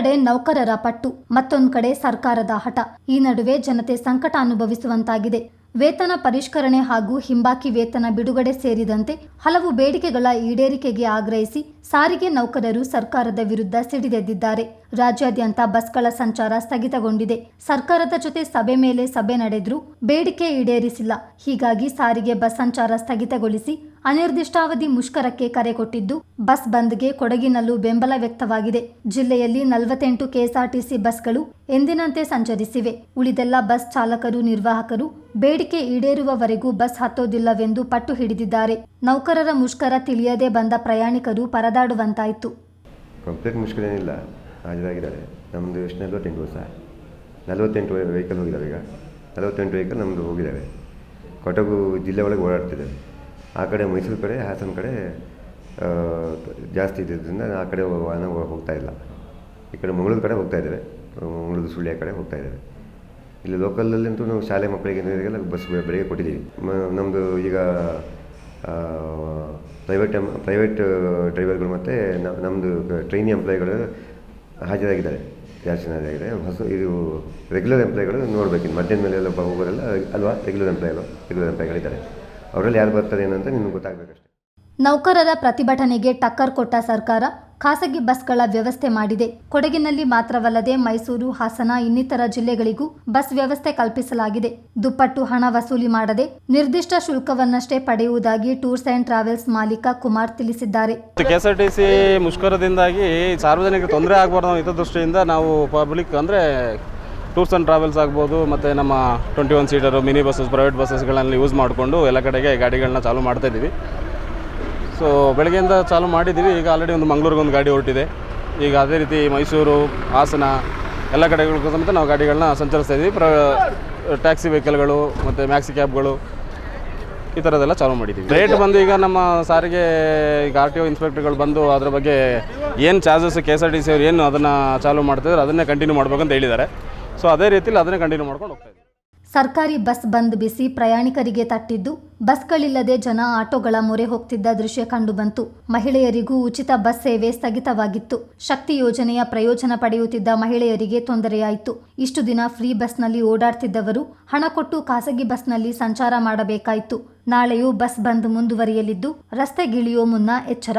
ಕಡೆ ನೌಕರರ ಪಟ್ಟು, ಮತ್ತೊಂದು ಕಡೆ ಸರ್ಕಾರದ ಹಠ. ಈ ನಡುವೆ ಜನತೆ ಸಂಕಟ ಅನುಭವಿಸುವಂತಾಗಿದೆ. ವೇತನ ಪರಿಷ್ಕರಣೆ ಹಾಗೂ ಹಿಂಬಾಕಿ ವೇತನ ಬಿಡುಗಡೆ ಸೇರಿದಂತೆ ಹಲವು ಬೇಡಿಕೆಗಳ ಈಡೇರಿಕೆಗೆ ಆಗ್ರಹಿಸಿ ಸಾರಿಗೆ ನೌಕರರು ಸರ್ಕಾರದ ವಿರುದ್ಧ ಸಿಡಿದೆದ್ದಿದ್ದಾರೆ. ರಾಜ್ಯಾದ್ಯಂತ ಬಸ್ಗಳ ಸಂಚಾರ ಸ್ಥಗಿತಗೊಂಡಿದೆ. ಸರ್ಕಾರದ ಜೊತೆ ಸಭೆ ಮೇಲೆ ಸಭೆ ನಡೆದ್ರೂ ಬೇಡಿಕೆ ಈಡೇರಿಸಿಲ್ಲ. ಹೀಗಾಗಿ ಸಾರಿಗೆ ಬಸ್ ಸಂಚಾರ ಸ್ಥಗಿತಗೊಳಿಸಿ ಅನಿರ್ದಿಷ್ಟಾವಧಿ ಮುಷ್ಕರಕ್ಕೆ ಕರೆ ಕೊಟ್ಟಿದ್ದು ಬಸ್ ಬಂದ್ಗೆ ಕೊಡಗಿನಲ್ಲೂ ಬೆಂಬಲ ವ್ಯಕ್ತವಾಗಿದೆ. ಜಿಲ್ಲೆಯಲ್ಲಿ ನಲವತ್ತೆಂಟು ಕೆಎಸ್ಆರ್ಟಿಸಿ ಬಸ್ಗಳು ಎಂದಿನಂತೆ ಸಂಚರಿಸಿವೆ. ಉಳಿದೆಲ್ಲ ಬಸ್ ಚಾಲಕರು, ನಿರ್ವಾಹಕರು ಬೇಡಿಕೆ ಈಡೇರುವವರೆಗೂ ಬಸ್ ಹತ್ತೋದಿಲ್ಲವೆಂದು ಪಟ್ಟು ಹಿಡಿದಿದ್ದಾರೆ. ನೌಕರರ ಮುಷ್ಕರ ತಿಳಿಯದೆ ಬಂದ ಪ್ರಯಾಣಿಕರು ಪರದಾಡುವಂತಾಯಿತು ಕಂಪ್ಲೀಟ್ ಏನಿಲ್ಲ ಹಾಜರಾಗಿದ್ದಾರೆ. ನಮ್ಮದು ಎಷ್ಟು? ನಲವತ್ತೆಂಟು ವರ್ಷ. ನಲವತ್ತೆಂಟು ವೆಹಿಕಲ್ ಹೋಗಿದ್ದಾವೆ ಈಗ. ನಲವತ್ತೆಂಟು ವೆಹಿಕಲ್ ನಮ್ಮದು ಹೋಗಿದ್ದಾವೆ ಕೊಡಗು ಜಿಲ್ಲೆ ಒಳಗೆ ಓಡಾಡ್ತಿದ್ದಾವೆ ಆ ಕಡೆ ಮೈಸೂರು ಕಡೆ, ಹಾಸನ ಕಡೆ ಜಾಸ್ತಿ ಇದ್ದಿದ್ದರಿಂದ ಆ ಕಡೆ ವಾಹನ ಹೋಗ್ತಾ ಇಲ್ಲ. ಈ ಕಡೆ ಮಂಗಳೂರು ಕಡೆ ಹೋಗ್ತಾ ಇದ್ದೇವೆ. ಮಂಗಳೂರು ಸುಳ್ಯ ಕಡೆ ಹೋಗ್ತಾ ಇದ್ದಾವೆ. ಇಲ್ಲಿ ಲೋಕಲಲ್ಲಂತೂ ನಾವು ಶಾಲೆ ಮಕ್ಕಳಿಗೆ ಬಸ್ ಬೆಳಗ್ಗೆ ಕೊಟ್ಟಿದ್ದೀವಿ. ನಮ್ಮದು ಈಗ ಪ್ರೈವೇಟ್ ಪ್ರೈವೇಟ್ ಡ್ರೈವರ್ಗಳು ಮತ್ತು ನಮ್ಮದು ಟ್ರೈನಿ ಎಂಪ್ಲಾಯ್ಗಳು ಹಾಜರಾಗಿದ್ದಾರೆ. ಜಾಸ್ತಿ ಆಗಿದೆ ಹೊಸ, ಇದು ರೆಗ್ಯುಲರ್ ಎಂಪ್ಲಾಯಿಗಳು ನೋಡಬೇಕು. ಮಧ್ಯಾಹ್ನ ಮೇಲೆ ಎಲ್ಲ ಹೋಗೋರೆಲ್ಲ ಅಲ್ವಾ? ರೆಗ್ಯುಲರ್ ಎಂಪ್ಲಾಯ್ಗಳು ರೆಗ್ಯುಲರ್ ಎಂಪ್ಲಾಯಿಗಳಿದ್ದಾರೆ ಅವರಲ್ಲಿ ಯಾರು ಬರ್ತಾರೆ ಏನಂತ ನಿಮ್ಗೆ ಗೊತ್ತಾಗಬೇಕಷ್ಟೆ. ನೌಕರರ ಪ್ರತಿಭಟನೆಗೆ ಟಕ್ಕರ್ ಕೊಟ್ಟ ಸರ್ಕಾರ ಖಾಸಗಿ ಬಸ್ಗಳ ವ್ಯವಸ್ಥೆ ಮಾಡಿದೆ. ಕೊಡಗಿನಲ್ಲಿ ಮಾತ್ರವಲ್ಲದೆ ಮೈಸೂರು, ಹಾಸನ ಇನ್ನಿತರ ಜಿಲ್ಲೆಗಳಿಗೂ ಬಸ್ ವ್ಯವಸ್ಥೆ ಕಲ್ಪಿಸಲಾಗಿದೆ. ದುಪ್ಪಟ್ಟು ಹಣ ವಸೂಲಿ ಮಾಡದೆ ನಿರ್ದಿಷ್ಟ ಶುಲ್ಕವನ್ನಷ್ಟೇ ಪಡೆಯುವುದಾಗಿ ಟೂರ್ಸ್ ಅಂಡ್ ಟ್ರಾವೆಲ್ಸ್ ಮಾಲೀಕ ಕುಮಾರ್ ತಿಳಿಸಿದ್ದಾರೆ. ಕೆಎಸ್ಆರ್ಟಿಸಿ ಮುಷ್ಕರದಿಂದಾಗಿ ಸಾರ್ವಜನಿಕ ತೊಂದರೆ ಆಗಬಾರ್ದು ಹಿತದೃಷ್ಟಿಯಿಂದ ನಾವು ಪಬ್ಲಿಕ್ ಅಂದ್ರೆ ಟೂರ್ಸ್ ಆ್ಯಂಡ್ ಟ್ರಾವೆಲ್ಸ್ ಆಗ್ಬೋದು, ಮತ್ತು ನಮ್ಮ twenty one seater mini buses private ಬಸ್ಸಸ್ಗಳನ್ನ use ಮಾಡಿಕೊಂಡು ಎಲ್ಲ ಕಡೆಗೆ ಗಾಡಿಗಳನ್ನ ಚಾಲೂ ಮಾಡ್ತಾ ಇದ್ದೀವಿ. ಸೊ ಬೆಳಗ್ಗೆಯಿಂದ ಚಾಲು ಮಾಡಿದ್ದೀವಿ. ಈಗ ಆಲ್ರೆಡಿ ಒಂದು ಮಂಗಳೂರಿಗೆ ಒಂದು ಗಾಡಿ ಹೊರಟಿದೆ. ಈಗ ಅದೇ ರೀತಿ ಮೈಸೂರು, ಹಾಸನ ಎಲ್ಲ ಕಡೆಗಳಿಗೂ ಸಮೇತ ನಾವು ಗಾಡಿಗಳನ್ನ ಸಂಚರಿಸ್ತಾ ಇದ್ದೀವಿ. ಪ್ರ, ಟ್ಯಾಕ್ಸಿ ವೆಹಿಕಲ್ಗಳು ಮತ್ತು ಮ್ಯಾಕ್ಸಿ ಕ್ಯಾಬ್ಗಳು ಈ ಥರದ್ದೆಲ್ಲ ಚಾಲೂ ಮಾಡಿದ್ದೀವಿ. ರೇಟ್ ಬಂದು ಈಗ ನಮ್ಮ ಸಾರಿಗೆ ಈಗ ಆರ್ ಟಿ ಒ ಇನ್ಸ್ಪೆಕ್ಟರ್ಗಳು ಬಂದು ಅದರ ಬಗ್ಗೆ ಏನು charges K S R T C ಅವ್ರು ಏನು ಅದನ್ನು ಚಾಲು ಮಾಡ್ತಿದ್ದಾರೆ ಅದನ್ನೇ ಕಂಟಿನ್ಯೂ ಮಾಡ್ಬೇಕಂತ ಹೇಳಿದ್ದಾರೆ. ಸೊ ಅದೇ ರೀತಿಯಲ್ಲಿ ಅದನ್ನೇ ಕಂಟಿನ್ಯೂ ಮಾಡ್ಕೊಂಡು ಹೋಗ್ತಾ ಸರ್ಕಾರಿ ಬಸ್ ಬಂದ್ ಬಿಸಿ, ಪ್ರಯಾಣಿಕರಿಗೆ ತಟ್ಟಿದ್ದು ಬಸ್ಗಳಿಲ್ಲದೆ ಜನ ಆಟೋಗಳ ಮೊರೆ ಹೋಗ್ತಿದ್ದ ದೃಶ್ಯ ಕಂಡುಬಂತು ಮಹಿಳೆಯರಿಗೂ ಉಚಿತ ಬಸ್ ಸೇವೆ ಸ್ಥಗಿತವಾಗಿತ್ತು. ಶಕ್ತಿ ಯೋಜನೆಯ ಪ್ರಯೋಜನ ಪಡೆಯುತ್ತಿದ್ದ ಮಹಿಳೆಯರಿಗೆ ತೊಂದರೆಯಾಯಿತು. ಇಷ್ಟು ದಿನ ಫ್ರೀ ಬಸ್ನಲ್ಲಿ ಓಡಾಡ್ತಿದ್ದವರು ಹಣ ಕೊಟ್ಟು ಖಾಸಗಿ ಬಸ್ನಲ್ಲಿ ಸಂಚಾರ ಮಾಡಬೇಕಾಯಿತು. ನಾಳೆಯೂ ಬಸ್ ಬಂದ್ ಮುಂದುವರಿಯಲಿದ್ದು ರಸ್ತೆಗಿಳಿಯೋ ಮುನ್ನ ಎಚ್ಚರ.